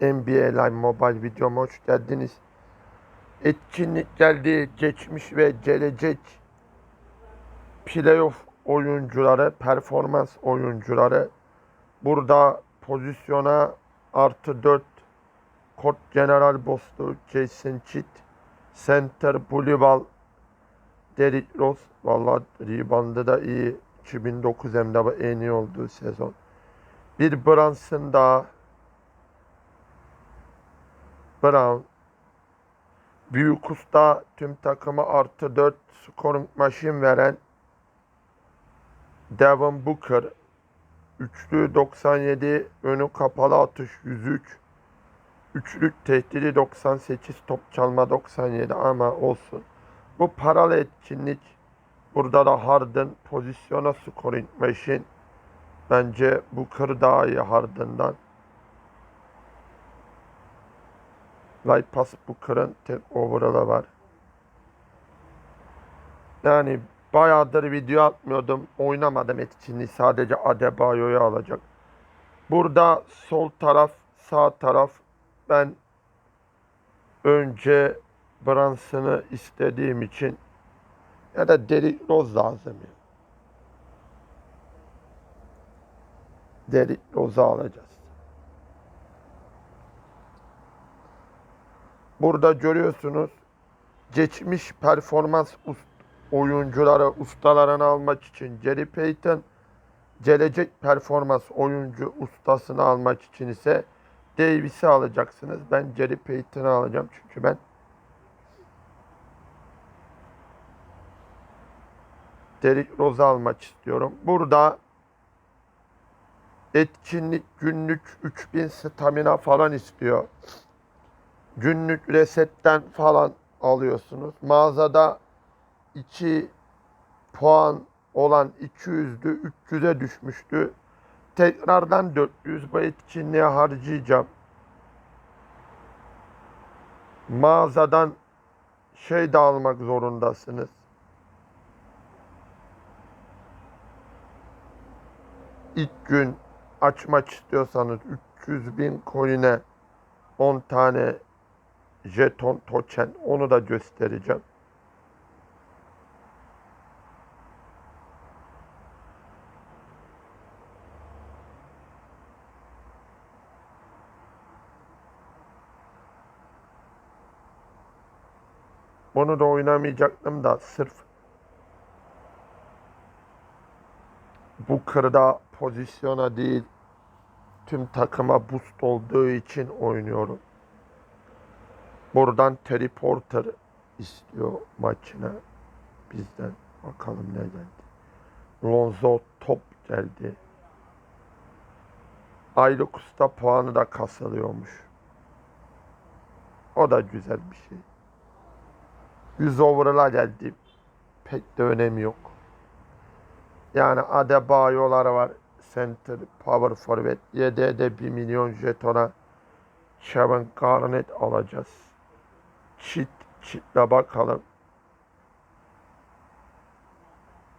NBA Live Mobile videoma hoş geldiniz. Etkinlik geldi. Geçmiş ve gelecek playoff oyuncuları, performans oyuncuları burada pozisyona artı 4 Kort General Boslu, Jason Kidd, Center Bulival, Derrick Rose. Valla reboundı da iyi. 2009 hem en iyi olduğu sezon. Bir Brunson daha. Brown. Büyük usta tüm takımı artı 4 scoring machine veren Devin Booker. Üçlü 97, önü kapalı atış 103. Üçlük tehdidi 98, top çalma 97 ama olsun. Bu paralı etkinlik. Burada da Harden pozisyona scoring machine. Bence Booker daha iyi Harden'dan. Light Pass Booker'ın tek overall'ı var. Yani bayağıdır video atmıyordum. Oynamadım etkinliği. Sadece Adebayo'yu alacak. Burada sol taraf, sağ taraf ben önce Brunson'ı istediğim için ya da Derrick Rose lazım ya. Derrick Rose'u alacağız. Burada görüyorsunuz geçmiş performans ust- oyuncuları ustalarını almak için Gary Payton, gelecek performans oyuncu ustasını almak için ise Davis'i alacaksınız. Ben Gary Payton'ı alacağım çünkü ben Derrick Rose'u almak istiyorum. Burada etkinlik günlük 3000 stamina falan istiyor. Günlük resetten falan alıyorsunuz. Mağazada 2 puan olan 200'dü 300'e düşmüştü. Tekrardan 400 bu etkinliğe harcayacağım. Mağazadan şey de almak zorundasınız. İlk gün açmak istiyorsanız 300 bin coin'e 10 tane jeton token onu da göstereceğim. Bunu da oynamayacaktım da sırf bu kırda pozisyona değil tüm takıma boost olduğu için oynuyorum. Buradan Terry istiyor maçına bizden. Bakalım ne geldi. Lonzo top geldi. Aylık usta puanı da kasılıyormuş. O da güzel bir şey. 100 overall'a geldi. Pek de önemi yok. Yani Adebayo'lar var. Center, Power Forward. YD'de 1 milyon jetona Kevin Garnett alacağız. Çit, çitle bakalım.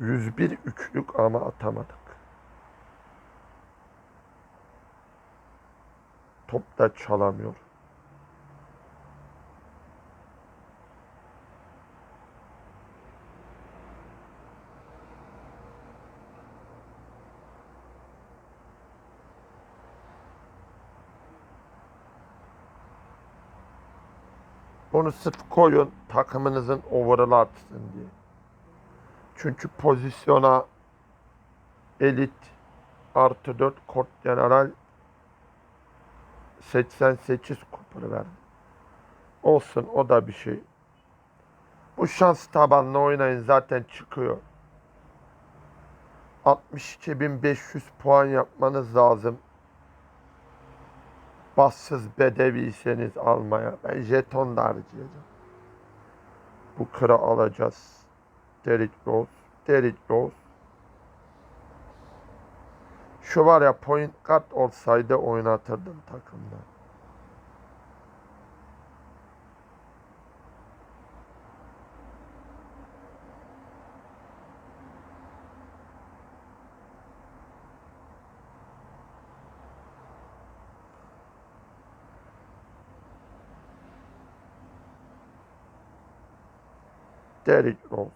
101 üçlük ama atamadık. Top da çalamıyor. Onu sırf koyun takımınızın overall artsın diye. Çünkü pozisyona elit artı 4 kort general 88 kuponu verdi. Olsun o da bir şey. Bu şans tabanlı oynayın zaten çıkıyor. 62.500 puan yapmanız lazım. Bassız bedeviyseniz almaya. Ben jeton da. Bu kıra alacağız. Derrick Rose. Derrick Rose. Şu var ya point guard olsaydı oynatırdım takımda. Derrick Rose.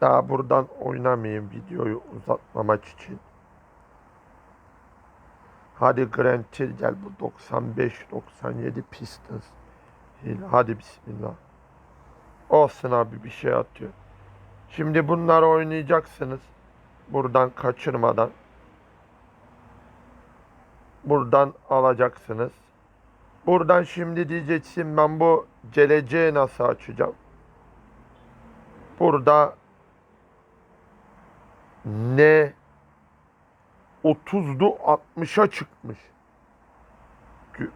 Daha buradan oynamayayım videoyu uzatmamak için. Hadi Grant Hill gel bu 95-97 Pistons. Hadi bismillah. Olsun abi bir şey atıyor. Şimdi bunları oynayacaksınız. Buradan kaçırmadan. Buradan alacaksınız. Buradan şimdi diyeceksin ben bu geleceği nasıl açacağım? Burada ne 30'du 60'a çıkmış. Gü-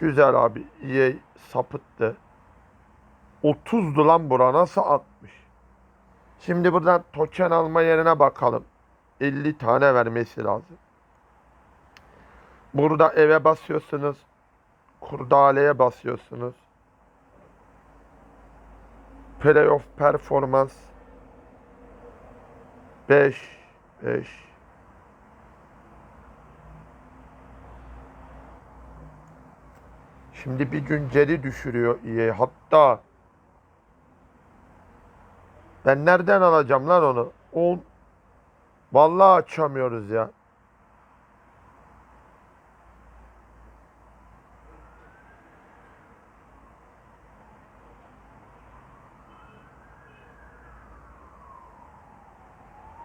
güzel abi. EA sapıttı. 30'du lan bura nasıl 60? Şimdi buradan token alma yerine bakalım. 50 tane vermesi lazım. Burada eve basıyorsunuz. Kurdaleye basıyorsunuz. Playoff performans 5 5 Şimdi bir gün geri düşürüyor EA. Hatta ben nereden alacağım lan onu? 10 Vallahi açamıyoruz ya.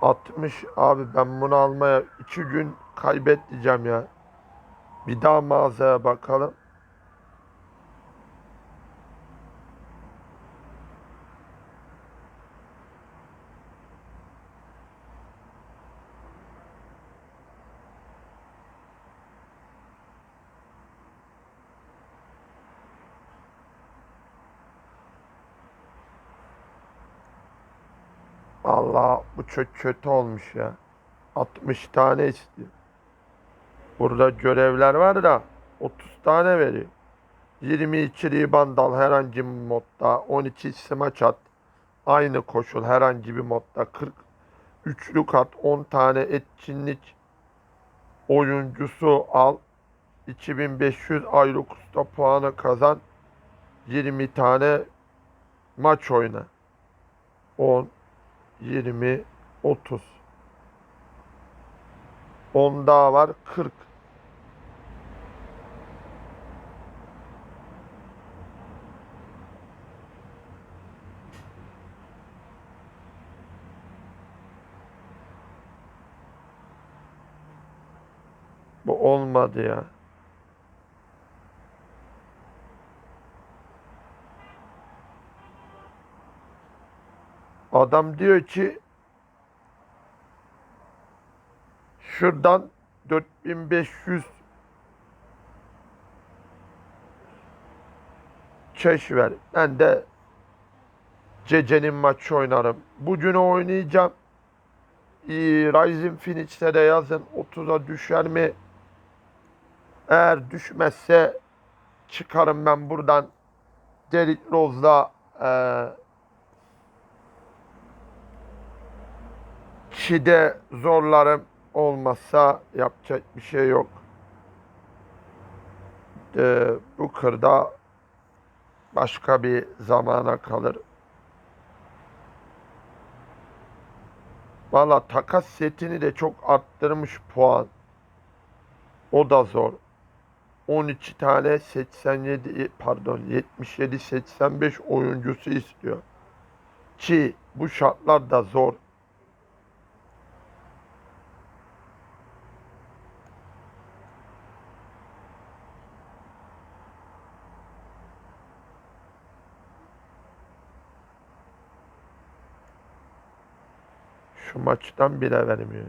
Atmış abi ben bunu almaya iki gün kaybedeceğim ya. Bir daha mağazaya bakalım. Allah bu çok kötü olmuş ya. 60 tane istiyor. Burada görevler var da 30 tane veriyor. 22 ribandal herhangi bir modda, 12 smaç at. Aynı koşul herhangi bir modda 40 üçlük at, 10 tane etkinlik oyuncusu al. 2500 ayrı usta puanı kazan. 20 tane maç oyna. 10 20, 30. 10 daha var 40. Bu olmadı ya. Adam diyor ki şuradan 4500 keş ver. Ben de Cece'nin maçı oynarım. Bugün oynayacağım. Ee, Rising Phoenix'te de yazın 30'a düşer mi? Eğer düşmezse çıkarım ben buradan Derrick Rose'la eee Çiğde zorlarım olmazsa yapacak bir şey yok. Ee, bu kırda başka bir zamana kalır. Valla takas setini de çok arttırmış puan. O da zor. 12 tane 87 pardon 77 85 oyuncusu istiyor. Ki bu şartlar da zor. Şu maçtan bile vermiyor.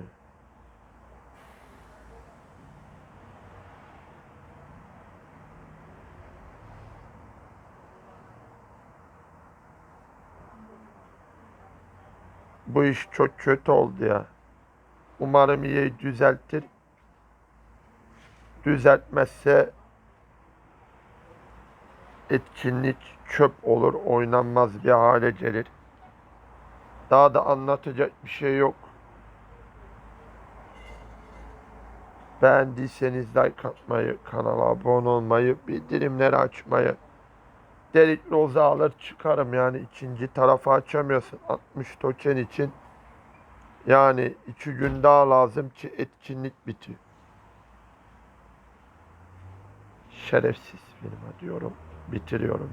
Bu iş çok kötü oldu ya. Umarım iyi düzeltir. Düzeltmezse etkinlik çöp olur, oynanmaz bir hale gelir. Daha da anlatacak bir şey yok. Beğendiyseniz like atmayı, kanala abone olmayı, bildirimleri açmayı. Delik roza alır çıkarım yani ikinci tarafa açamıyorsun 60 token için. Yani iki gün daha lazım ki etkinlik bitiyor. Şerefsiz firma diyorum. Bitiriyorum.